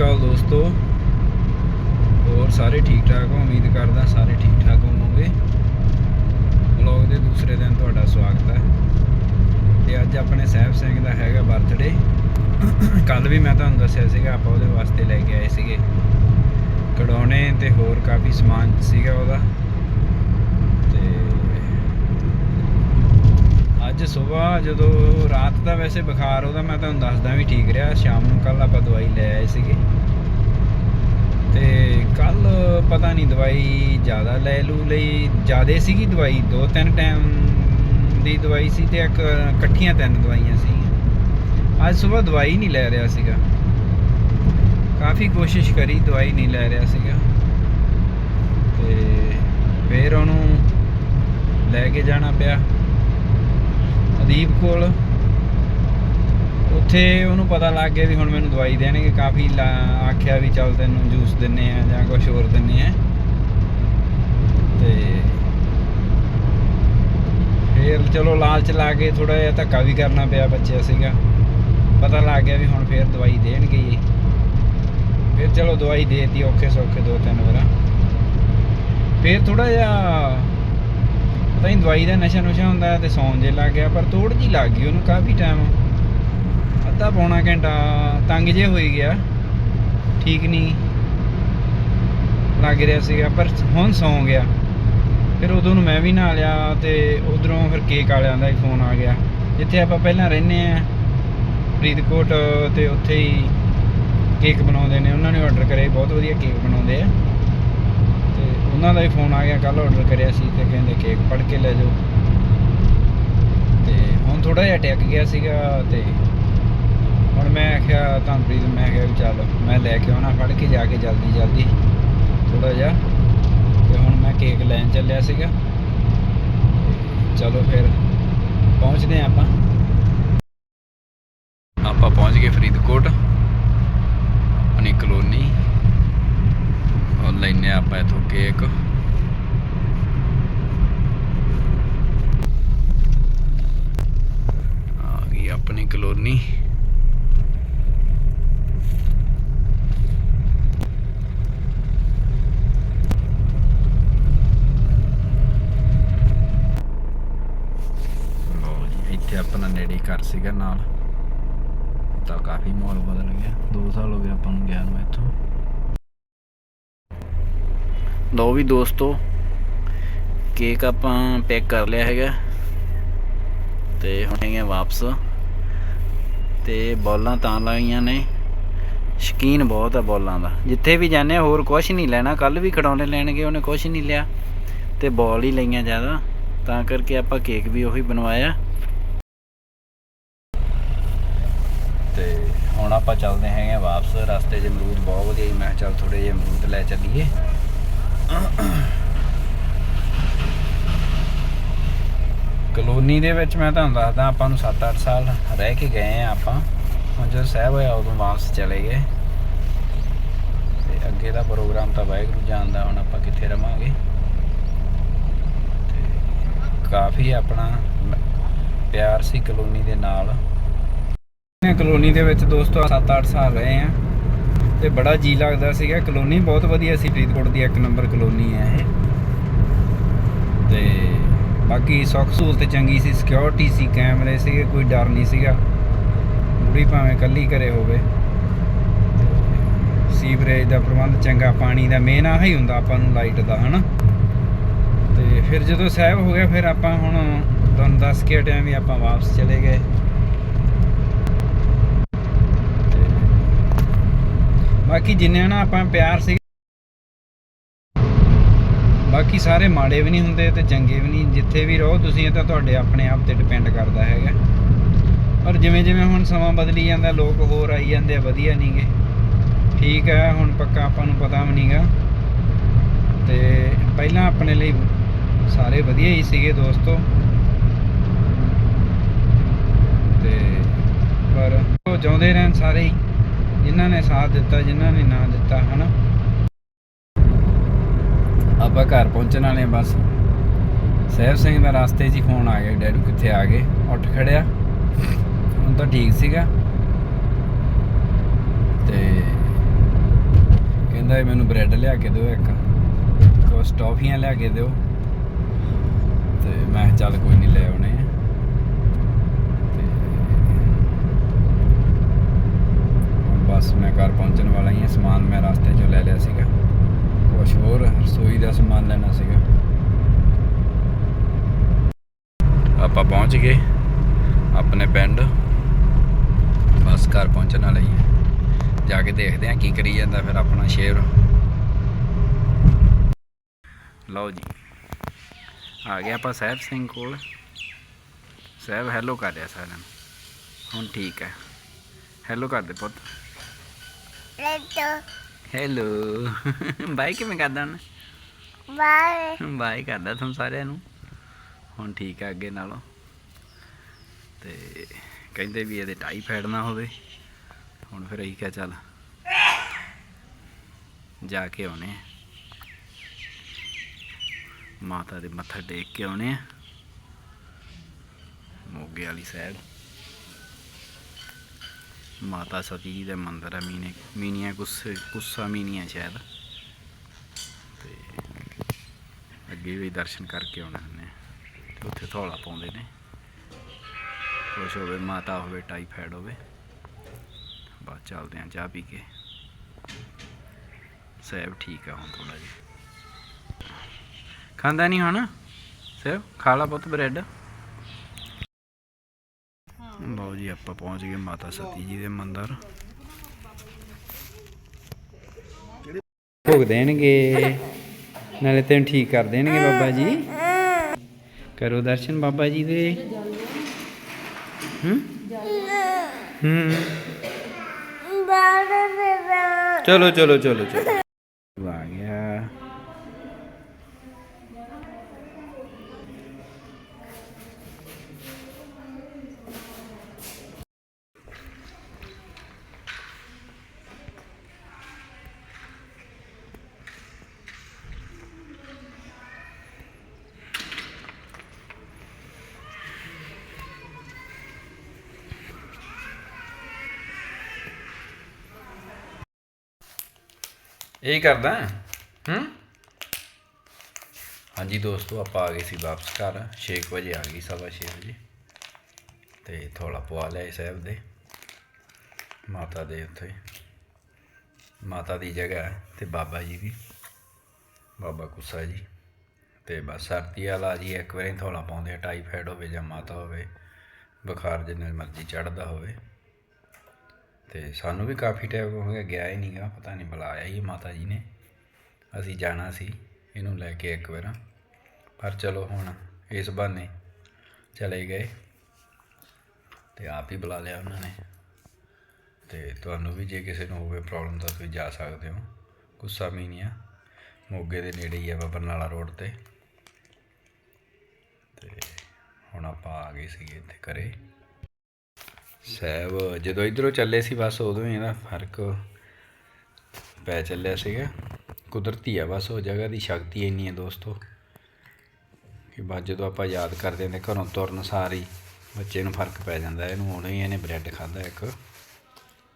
ਅਕਾਲ ਦੋਸਤੋ। ਹੋਰ ਸਾਰੇ ਠੀਕ ਠਾਕ ਹੋ? ਉਮੀਦ ਕਰਦਾ ਸਾਰੇ ਠੀਕ ਠਾਕ ਹੋਵੋਗੇ। ਵਲੌਗ ਦੇ ਦੂਸਰੇ ਦਿਨ ਤੁਹਾਡਾ ਸਵਾਗਤ ਹੈ। ਤੇ ਅੱਜ ਆਪਣੇ ਸਾਹਿਬ ਸਿੰਘ ਦਾ ਹੈਗਾ ਬਰਥਡੇ ਕੱਲ ਵੀ ਮੈਂ ਤੁਹਾਨੂੰ ਦੱਸਿਆ ਸੀਗਾ, ਆਪਾਂ ਉਹਦੇ ਵਾਸਤੇ ਲੈ ਕੇ ਆਏ ਸੀਗੇ। ਕੜਾਉਣੇ ਤੇ ਹੋਰ ਕਾਫੀ ਸਮਾਨ ਸੀਗਾ ਉਹਦਾ। ਤੇ ਅੱਜ ਸਵੇਰ, ਜਦੋਂ ਰਾਤ ਦਾ ਵੈਸੇ ਬੁਖਾਰ ਉਹਦਾ, ਮੈਂ ਤੁਹਾਨੂੰ ਦੱਸਦਾ ਵੀ ਠੀਕ ਰਿਹਾ। ਸ਼ਾਮ ਨੂੰ ਕੱਲ ਆਪਾਂ ਦਵਾਈ ਲੈ ਆਏ ਸੀਗੇ। ਤੇ ਕੱਲ ਪਤਾ ਨਹੀਂ ਦਵਾਈ ਜ਼ਿਆਦਾ ਲੈ ਲੂ ਲਈ, ਜ਼ਿਆਦੇ ਸੀਗੀ ਦਵਾਈ, ਦੋ ਤਿੰਨ ਟਾਈਮ ਦੀ ਦਵਾਈ ਸੀ ਤੇ ਇੱਕ ਇਕੱਠੀਆਂ ਤਿੰਨ ਦਵਾਈਆਂ ਸੀ ਅੱਜ ਸਵੇਰ ਦਵਾਈ ਨਹੀਂ ਲੈ ਰਿਹਾ ਸੀਗਾ। ਕਾਫੀ ਕੋਸ਼ਿਸ਼ ਕਰੀ, ਦਵਾਈ ਨਹੀਂ ਲੈ ਰਿਹਾ ਸੀਗਾ। ਤੇ ਫਿਰ ਉਹਨੂੰ ਲੈ ਕੇ ਜਾਣਾ ਪਿਆ। ਅਦੀਪ ਕੋਲ। ਉੱਥੇ ਉਹਨੂੰ ਪਤਾ ਲੱਗ ਗਿਆ ਵੀ ਹੁਣ ਮੈਨੂੰ ਦਵਾਈ ਦੇਣਗੇ, ਕਾਫੀ ਲਾ- ਆਖਿਆ ਵੀ ਚੱਲ ਤੈਨੂੰ ਜੂਸ ਦਿੰਨੇ ਆ ਜਾਂ ਕੁਝ ਹੋਰ ਦਿੰਨੇ ਆ। ਤੇ ਫੇਰ ਚਲੋ ਲਾਲਚ ਲਾ ਕੇ ਥੋੜਾ ਜਿਹਾ ਧੱਕਾ ਵੀ ਕਰਨਾ ਪਿਆ ਬੱਚਿਆ ਸੀਗਾ। ਪਤਾ ਲੱਗ ਗਿਆ ਵੀ ਹੁਣ ਫੇਰ ਦਵਾਈ ਦੇਣਗੇ ਹੀ। ਫਿਰ ਚਲੋ ਦਵਾਈ ਦੇਤੀ ਔਖੇ ਸੌਖੇ ਦੋ ਤਿੰਨ ਵਾਰਾਂ। ਫਿਰ ਥੋੜਾ ਜਿਹਾ ਪਤਾ ਨਹੀਂ ਦਵਾਈ ਦਾ ਨਸ਼ਾ ਨੁਸ਼ਾ ਹੁੰਦਾ ਤੇ ਸੌਣ ਜੇ ਲੱਗ ਗਿਆ, ਪਰ ਤੋੜ ਜੀ ਲੱਗ ਗਈ, ਉਹਨੂੰ ਕਾਫੀ ਟਾਈਮ ਅੱਧਾ ਪੌਣਾ ਘੰਟਾ ਤੰਗ ਜੇ ਹੋਈ ਗਿਆ। ਠੀਕ ਨਹੀਂ ਲੱਗ ਰਿਹਾ ਸੀਗਾ, ਪਰ ਹੁਣ ਸੌਂ ਗਿਆ। ਫਿਰ ਉਦੋਂ ਨੂੰ ਮੈਂ ਵੀ ਨਾ ਲਿਆ ਤੇ ਉਧਰੋਂ ਫਿਰ ਕੇਕ ਵਾਲਿਆਂ ਦਾ ਹੀ ਫੋਨ ਆ ਗਿਆ। ਜਿੱਥੇ ਆਪਾਂ ਪਹਿਲਾਂ ਰਹਿੰਦੇ ਆ ਫਰੀਦਕੋਟ ਤੇ ਉੱਥੇ ਹੀ ਕੇਕ ਬਣਾਉਂਦੇ ਨੇ। ਉਹਨਾਂ ਨੇ ਆਰਡਰ ਕਰਿਆ ਬਹੁਤ ਵਧੀਆ ਕੇਕ ਬਣਾਉਂਦੇ ਆ। ਤੇ ਉਹਨਾਂ ਦਾ ਹੀ ਫੋਨ ਆ ਗਿਆ ਕੱਲ ਆਰਡਰ ਕਰਿਆ ਸੀ ਤੇ ਕਹਿੰਦੇ ਕੇਕ ਫੜ ਕੇ ਲੈ ਜਾਓ। ਤੇ ਹੁਣ ਥੋੜਾ ਜਿਹਾ ਟਿਕ ਗਿਆ ਸੀਗਾ ਤੇ ਹੁਣ ਮੈਂ ਆਖਿਆ, ਧਨਪ੍ਰੀਤ, ਮੈਂ ਕਿਹਾ ਵੀ ਚੱਲ, ਮੈਂ ਲੈ ਕੇ ਆਉਣਾ, ਫੜ ਕੇ ਜਾ ਕੇ ਜਲਦੀ ਜਲਦੀ। ਥੋੜਾ ਜਿਹਾ। ਤੇ ਹੁਣ ਮੈਂ ਕੇਕ ਲੈਣ ਚੱਲਿਆ ਸੀਗਾ। ਚਲੋ ਫਿਰ, ਪਹੁੰਚਦੇ ਹਾਂ ਆਪਾਂ ਪਹੁੰਚ ਗਏ ਫਰੀਦਕੋਟ ਆਪਣੀ ਕਲੋਨੀ ਔਰ ਲੈਨੇ ਆਪਾਂ ਇਥੋਂ ਕੇਕ ਆ ਗਈ ਆਪਣੀ ਕਲੋਨੀ ਲਓ ਜੀ ਇੱਥੇ ਆਪਣਾ ਨੇੜੇ ਘਰ ਸੀਗਾ ਨਾਲ। ਤਾਂ ਕਾਫੀ ਮਾਹੌਲ ਬਦਲ ਗਿਆ। 2 ਸਾਲ ਹੋ ਗਏ ਆਪਾਂ ਨੂੰ ਗਿਆ ਨੂੰ ਇੱਥੋਂ। ਲਓ ਵੀ ਦੋਸਤੋ, ਕੇਕ ਆਪਾਂ ਪੈਕ ਕਰ ਲਿਆ ਹੈਗਾ। ਤੇ ਹੁਣ ਹੈਗੇ ਵਾਪਸ। ਤੇ ਬੋਲਾਂ ਤਾਂ ਲਾਈਆਂ ਨੇ। ਸ਼ਕੀਨ ਬਹੁਤ ਆ ਬੋਲਾਂ ਦਾ। ਜਿੱਥੇ ਵੀ ਜਾਂਦੇ ਆ, ਹੋਰ ਕੁਝ ਨਹੀਂ ਲੈਣਾ। ਕੱਲ ਵੀ ਖਡਾਉਣੇ ਲੈਣਗੇ, ਉਹਨੇ ਕੁਝ ਨਹੀਂ ਲਿਆ। ਤੇ ਬੋਲ ਹੀ ਲਈਆਂ ਜ਼ਿਆਦਾ। ਤਾਂ ਕਰਕੇ ਆਪਾਂ ਕੇਕ ਵੀ ਉਹੀ ਬਣਵਾਇਆ ਤੇ ਹੁਣ ਆਪਾਂ ਚੱਲਦੇ ਹੈਗੇ ਆ ਵਾਪਸ। ਰਸਤੇ 'ਚ ਅਮਰੂਦ ਬਹੁਤ ਵਧੀਆ ਸੀ ਮੈਂ ਕਿਹਾ ਚੱਲ ਥੋੜੇ ਜਿਹੇ ਅਮਰੂਦ ਲੈ ਚੱਲੀਏ। ਕਲੋਨੀ ਦੇ ਵਿੱਚ ਮੈਂ ਤੁਹਾਨੂੰ ਦੱਸਦਾ, ਆਪਾਂ ਨੂੰ 7-8 ਸਾਲ ਰਹਿ ਕੇ ਗਏ ਆ ਆਪਾਂ। ਹੁਣ ਜਦੋਂ ਸਾਹਿਬ ਹੋਇਆ, ਉਦੋਂ ਵਾਪਸ ਚਲੇ ਗਏ। ਤੇ ਅੱਗੇ ਦਾ ਪ੍ਰੋਗਰਾਮ ਤਾਂ ਵਾਹਿਗੁਰੂ ਜਾਣਦਾ, ਹੁਣ ਆਪਾਂ ਕਿੱਥੇ ਰਵਾਂਗੇ। ਤੇ ਕਾਫੀ ਆਪਣਾ ਪਿਆਰ ਸੀ ਕਲੋਨੀ ਦੇ ਨਾਲ। ਇਹ ਕਲੋਨੀ ਦੇ ਵਿੱਚ ਦੋਸਤੋ 7-8 ਸਾਲ ਰਹੇ ਆ ਤੇ ਬੜਾ ਜੀ ਲੱਗਦਾ ਸੀਗਾ। ਕਲੋਨੀ ਬਹੁਤ ਵਧੀਆ ਸੀ। ਫਰੀਦਕੋਟ ਦੀ ਇੱਕ ਨੰਬਰ ਕਲੋਨੀ ਹੈ ਇਹ। ਤੇ ਬਾਕੀ ਸੌਖ ਸਹੂਲਤ ਚੰਗੀ ਸੀ। ਸਿਕਿਉਰਿਟੀ ਸੀ, ਕੈਮਰੇ ਸੀਗੇ, ਕੋਈ ਡਰ ਨਹੀਂ ਸੀਗਾ। ਬੁੜੀ ਭਾਵੇਂ ਕੱਲੀ ਘਰੇ ਹੋਵੇ। ਸੀਵਰੇਜ ਦਾ ਪ੍ਰਬੰਧ ਚੰਗਾ, ਪਾਣੀ ਦਾ ਮੇਨ ਆਹ ਹੀ ਹੁੰਦਾ ਆਪਾਂ ਨੂੰ ਲਾਈਟ ਦਾ, ਹਨਾ? ਤੇ ਫਿਰ ਜਦੋਂ ਸਾਹਿਬ ਹੋ ਗਿਆ, ਫਿਰ ਆਪਾਂ ਹੁਣ ਤੁਹਾਨੂੰ ਦੱਸ ਕੇ ਹਟਿਆ ਵੀ ਆਪਾਂ ਵਾਪਸ ਚਲੇ ਗਏ ਤੇ ਬਾਕੀ ਜਿੰਨੇ ਨਾ ਆਪਾਂ ਪਿਆਰ ਸੀ ਬਾਕੀ ਸਾਰੇ ਮਾੜੇ ਵੀ ਨਹੀਂ ਹੁੰਦੇ ਤੇ ਚੰਗੇ ਵੀ ਨਹੀਂ। ਜਿੱਥੇ ਵੀ ਰਹੋ ਤੁਸੀਂ, ਇਹ ਤਾਂ ਤੁਹਾਡੇ ਆਪਣੇ ਆਪ ਤੇ ਡਿਪੈਂਡ ਕਰਦਾ ਹੈਗਾ। ਪਰ ਜਿਵੇਂ ਜਿਵੇਂ ਹੁਣ ਸਮਾਂ ਬਦਲੀ ਜਾਂਦਾ, ਲੋਕ ਹੋਰ ਆਈ ਜਾਂਦੇ ਆ, ਵਧੀਆ ਨਹੀਂਗੇ ਠੀਕ ਹੈ ਹੁਣ ਪੱਕਾ ਆਪਾਂ ਨੂੰ ਪਤਾ ਵੀ ਨਹੀਂਗਾ। ਤੇ ਪਹਿਲਾਂ ਆਪਣੇ ਲਈ ਸਾਰੇ ਵਧੀਆ ਹੀ ਸੀਗੇ ਦੋਸਤੋ। ਤੇ ਪਰ ਉਹ ਚਾਹੁੰਦੇ ਰਹਿਣ ਸਾਰੇ ਹੀ। ਜਿਨ੍ਹਾਂ ਨੇ ਸਾਥ ਦਿੱਤਾ, ਜਿਨ੍ਹਾਂ ਨੇ ਨਾ ਦਿੱਤਾ, ਹਨਾ? ਆਪਾਂ ਘਰ ਪਹੁੰਚਣ ਵਾਲੇ ਹਾਂ ਬਸ। ਸਹਿਬ ਸਿੰਘ ਦਾ ਰਸਤੇ 'ਚ ਹੀ ਫੋਨ ਆ ਗਿਆ, ਡੈਡੂ ਕਿੱਥੇ ਆ ਗਏ? ਉੱਠ ਖੜਿਆ। ਹੁਣ ਤਾਂ ਠੀਕ ਸੀਗਾ। ਤੇ ਕਹਿੰਦਾ ਮੈਨੂੰ ਬ੍ਰੈਡ ਲਿਆ ਕੇ ਦਿਓ ਇੱਕ। ਕੁਛ ਟੌਫੀਆਂ ਲਿਆ ਕੇ ਦਿਓ। ਤੇ ਮੈਂ ਕਿਹਾ ਚੱਲ ਕੋਈ ਨਹੀਂ ਲੈ ਆਉਣੇ ਆ ਤੇ ਹੁਣ ਬਸ ਮੈਂ ਘਰ ਪਹੁੰਚਣ ਵਾਲਾ ਹੀ ਹਾਂ, ਸਮਾਨ ਮੈਂ ਰਸਤੇ 'ਚੋਂ ਲੈ ਲਿਆ ਸੀਗਾ। ਕੁਛ ਹੋਰ ਰਸੋਈ ਦਾ ਸਮਾਨ ਲੈਣਾ ਸੀਗਾ। ਆਪਾਂ ਪਹੁੰਚ ਗਏ ਆਪਣੇ ਪਿੰਡ। ਬਸ ਘਰ ਪਹੁੰਚਣ ਵਾਲੇ ਹੀ ਜਾ ਕੇ ਦੇਖਦੇ ਹਾਂ ਕੀ ਕਰੀ ਜਾਂਦਾ ਫਿਰ ਆਪਣਾ ਸ਼ੇਰ। ਲਓ ਜੀ, ਆ ਗਿਆ ਆਪਾਂ ਸਾਹਿਬ ਸਿੰਘ ਕੋਲ। ਸਾਹਿਬ ਹੈਲੋ ਕਰ ਰਿਹਾ ਸਾਰਿਆਂ ਨੂੰ। ਹੁਣ ਠੀਕ ਹੈ। ਹੈਲੋ ਕਰ ਦੇ ਪੁੱਤ। Leto, ਹੈਲੋ ਬਾਈ ਕਿਵੇਂ ਕਰਦਾ ਹੁਣ? bye. ਬਾਈ ਕਰਦਾ ਤੁਹਾਨੂੰ ਸਾਰਿਆਂ ਨੂੰ। ਹੁਣ ਠੀਕ ਆ ਅੱਗੇ ਨਾਲੋਂ। ਤੇ ਕਹਿੰਦੇ ਵੀ ਇਹਦੇ ਟਾਈਫਾਇਡ ਨਾ ਹੋਵੇ। ਹੁਣ ਫਿਰ ਅਸੀਂ ਕਿਹਾ ਚੱਲ ਜਾ ਕੇ ਆਉਣੇ ਆ। ਮਾਤਾ ਦੇ ਮੱਥਾ ਟੇਕ ਕੇ ਆਉਣੇ ਆ। ਮੋਗੇ ਵਾਲੀ ਸਾਈਡ ਮਾਤਾ ਸਤੀ ਜੀ ਦਾ ਮੰਦਿਰ ਆ, ਮੀਨੇ, ਮੀਨੀਆਂ ਗੁੱਸੇ ਗੁੱਸਾ ਮੀਨੀਆਂ ਸ਼ਾਇਦ। ਤੇ ਅੱਗੇ ਵੀ ਦਰਸ਼ਨ ਕਰਕੇ ਆਉਣੇ ਹੁੰਦੇ ਉੱਥੇ ਥੋੜਾ ਪਾਉਂਦੇ ਨੇ। ਕੁਛ ਹੋਵੇ, ਮਾਤਾ ਹੋਵੇ ਟਾਈਫਾਇਡ ਹੋਵੇ। ਬਾਅਦ ਚੱਲਦੇ ਆ ਚਾਹ ਪੀ ਕੇ। ਸਹਿਬ ਠੀਕ ਆ ਹੁਣ ਥੋੜਾ ਜਿਹਾ। ਖਾਂਦਾ ਨਹੀਂ ਹੁਣ? ਸਹਿਬ, ਖਾ ਲਾ ਬਹੁਤ ਬ੍ਰੈਡ। ਲਓ ਜੀ ਆਪਾਂ ਪਹੁੰਚ ਗਏ ਮਾਤਾ ਸਤੀ ਜੀ ਦੇ ਮੰਦਿਰ। ਭੋਗ ਦੇਣਗੇ ਨਾਲੇ ਤੈਨੂੰ ਠੀਕ ਕਰ ਦੇਣਗੇ ਬਾਬਾ ਜੀ। ਕਰੋ ਦਰਸ਼ਨ ਬਾਬਾ ਜੀ ਦੇ। ਹੂੰ? ਹੂੰ। ਚਲੋ ਚਲੋ ਚਲੋ ਚਲੋ। ਇਹ ਕਰਦਾ, ਹੂੰ? ਹਾਂਜੀ ਦੋਸਤੋ, ਆਪਾਂ ਆ ਗਏ ਸੀ ਵਾਪਸ ਘਰ 6 ਵਜੇ ਆ ਗਈ, ਸਵਾ ਛੇ ਵਜੇ। ਤੇ ਥੋੜਾ ਪਵਾ ਲਿਆ ਸਾਹਿਬ ਦੇ, ਮਾਤਾ ਦੇ ਉੱਥੇ। ਮਾਤਾ ਦੀ ਜਗ੍ਹਾ ਹੈ ਤੇ ਬਾਬਾ ਜੀ ਵੀ ਬਾਬਾ ਕੁੱਸਾ ਜੀ। ਤੇ ਬਸ ਸਰਦੀ ਵਾਲਾ ਜੀ, ਇੱਕ ਵਾਰੀ ਥੋੜਾ ਪਾਉਂਦੇ ਆ ਟਾਈਫਾਇਡ ਹੋਵੇ ਜਾਂ ਮਾਤਾ ਹੋਵੇ, ਬੁਖਾਰ ਜਿੰਨੇ ਮਰਜ਼ੀ ਚੜਦਾ ਹੋਵੇ। ਅਤੇ ਸਾਨੂੰ ਵੀ ਕਾਫੀ ਟਾਈਮ ਹੋ ਗਿਆ ਗਿਆ ਹੀ ਨਹੀਂਗਾ ਪਤਾ ਨਹੀਂ ਬੁਲਾਇਆ ਹੀ ਮਾਤਾ ਜੀ ਨੇ। ਅਸੀਂ ਜਾਣਾ ਸੀ, ਇਹਨੂੰ ਲੈ ਕੇ ਇੱਕ ਵਾਰ। ਪਰ ਚਲੋ ਹੁਣ ਇਸ ਬਹਾਨੇ ਚਲੇ ਗਏ ਤੇ ਆਪ ਹੀ ਬੁਲਾ ਲਿਆ ਉਹਨਾਂ ਨੇ। ਤੇ ਤੁਹਾਨੂੰ ਵੀ ਜੇ ਕਿਸੇ ਨੂੰ ਹੋਵੇ ਪ੍ਰੋਬਲਮ ਤਾਂ ਤੁਸੀਂ ਜਾ ਸਕਦੇ ਹੋ। ਗੁੱਸਾ ਵੀ ਨਹੀਂ ਆ। ਮੋਗੇ ਦੇ ਨੇੜੇ ਹੀ ਆ ਵਾ ਬਰਨਾਲਾ ਰੋਡ ਤੇ। ਤੇ ਹੁਣ ਆਪਾਂ ਆ ਗਏ ਸੀਗੇ ਇੱਥੇ ਘਰੇ। ਸਾਹਿਬ, ਜਦੋਂ ਇਧਰੋਂ ਚੱਲੇ ਸੀ ਬਸ, ਉਦੋਂ ਹੀ ਇਹਦਾ ਫ਼ਰਕ ਪੈ ਚੱਲਿਆ ਸੀਗਾ। ਕੁਦਰਤੀ ਆ ਬਸ, ਉਹ ਜਗ੍ਹਾ ਦੀ ਸ਼ਕਤੀ ਇੰਨੀ ਹੈ ਦੋਸਤੋ, ਕਿ ਬਾਅਦ ਜਦੋਂ ਆਪਾਂ ਯਾਦ ਕਰਦੇ ਹਾਂ ਤੇ ਘਰੋਂ ਤੁਰਨ ਸਾਰੀ ਬੱਚੇ ਨੂੰ ਫ਼ਰਕ ਪੈ ਜਾਂਦਾ, ਇਹਨੂੰ ਹੁਣ ਹੀ ਇਹਨੇ ਬ੍ਰੈਡ ਖਾਦਾ ਇੱਕ।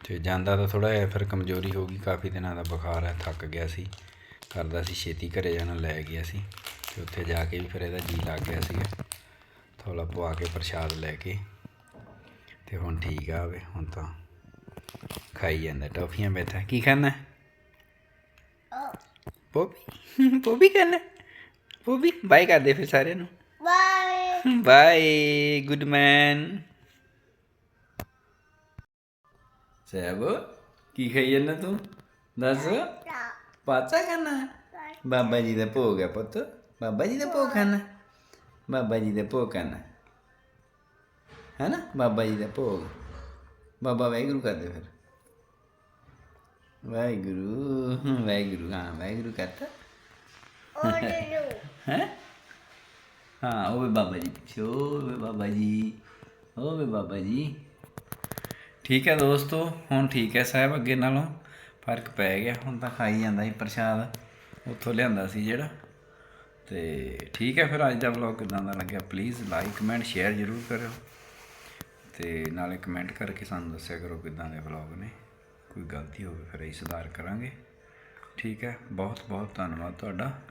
ਤੇ ਜਾਂਦਾ ਤਾਂ ਥੋੜਾ ਜਿਹਾ, ਫਿਰ ਕਮਜ਼ੋਰੀ ਹੋ ਗਈ, ਕਾਫੀ ਦਿਨਾਂ ਦਾ ਬੁਖਾਰ ਹੈ ਥੱਕ ਗਿਆ ਸੀ। ਕਰਦਾ ਸੀ ਛੇਤੀ ਘਰੇ ਜਾਣਾ, ਲੈ ਗਿਆ ਸੀ। ਤੇ ਉੱਥੇ ਜਾ ਕੇ ਵੀ ਫਿਰ ਇਹਦਾ ਜੀ ਲੱਗ ਗਿਆ ਸੀਗਾ। ਥੋੜਾ ਪਵਾ ਕੇ ਪ੍ਰਸ਼ਾਦ ਲੈ ਕੇ। ਤੇ ਹੁਣ ਠੀਕ ਆ ਵੇ ਹੁਣ ਤਾਂ ਖਾਈ ਜਾਂਦਾ ਟੌਫੀਆਂ ਬੈਠਾ ਕੀ ਖਾਣਾ? ਪੋਪੀ? ਪੋਪੀ ਖਾਣਾ? ਪੋਪੀ ਬਾਈ ਕਰਦੇ ਫਿਰ ਸਾਰਿਆਂ ਨੂੰ। Bye. Bye good man. ਸਹਿਬ ਕੀ ਖਾਈ ਜਾਂਦਾ ਤੂੰ? ਦੱਸ। ਪਾਚਾ ਖਾਣਾ? ਬਾਬਾ ਜੀ ਦਾ ਭੋਗ ਹੈ ਪੁੱਤ। ਬਾਬਾ ਜੀ ਦਾ ਭੋਗ ਖਾਣਾ? ਬਾਬਾ ਜੀ ਦਾ ਭੋਗ ਖਾਣਾ? ਹੈ ਨਾ? ਬਾਬਾ ਜੀ ਦਾ ਭੋਗ। ਬਾਬਾ ਵਾਹਿਗੁਰੂ ਕਰਦੇ ਫਿਰ। ਵਾਹਿਗੁਰੂ ਹਮ, ਵਾਹਿਗੁਰੂ ਹਾਂ ਵਾਹਿਗੁਰੂ ਕਰਤਾ. ਹੈ? ਹਾਂ ਉਹ ਵੀ ਬਾਬਾ ਜੀ ਪਿੱਛੇ ਵੀ ਬਾਬਾ ਜੀ ਉਹ ਵੀ ਬਾਬਾ ਜੀ। ਠੀਕ ਹੈ ਦੋਸਤੋ ਹੁਣ ਠੀਕ ਹੈ ਸਾਹਿਬ ਅੱਗੇ ਨਾਲੋਂ। ਫ਼ਰਕ ਪੈ ਗਿਆ ਹੁਣ ਤਾਂ ਖਾਈ ਜਾਂਦਾ ਸੀ ਪ੍ਰਸ਼ਾਦ। ਉੱਥੋਂ ਲਿਆਂਦਾ ਸੀ ਜਿਹੜਾ। ਤੇ ਠੀਕ ਹੈ ਫਿਰ ਅੱਜ ਦਾ ਵਲੌਗ ਕਿਦਾਂ ਦਾ ਲੱਗਿਆ? ਪਲੀਜ਼ ਲਾਈਕ ਕਮੈਂਟ ਸ਼ੇਅਰ ਜ਼ਰੂਰ ਕਰਿਓ। ਤੇ ਨਾਲੇ ਕਮੈਂਟ ਕਰਕੇ ਸਾਨੂੰ ਦੱਸਿਆ ਕਰੋ ਕਿਦਾਂ ਦੇ ਵਲੌਗ ਨੇ। ਕੋਈ ਗਲਤੀ ਹੋਵੇ ਫਿਰ ਅਸੀਂ ਸੁਧਾਰ ਕਰਾਂਗੇ। ਠੀਕ ਹੈ ਬਹੁਤ ਬਹੁਤ ਧੰਨਵਾਦ ਤੁਹਾਡਾ।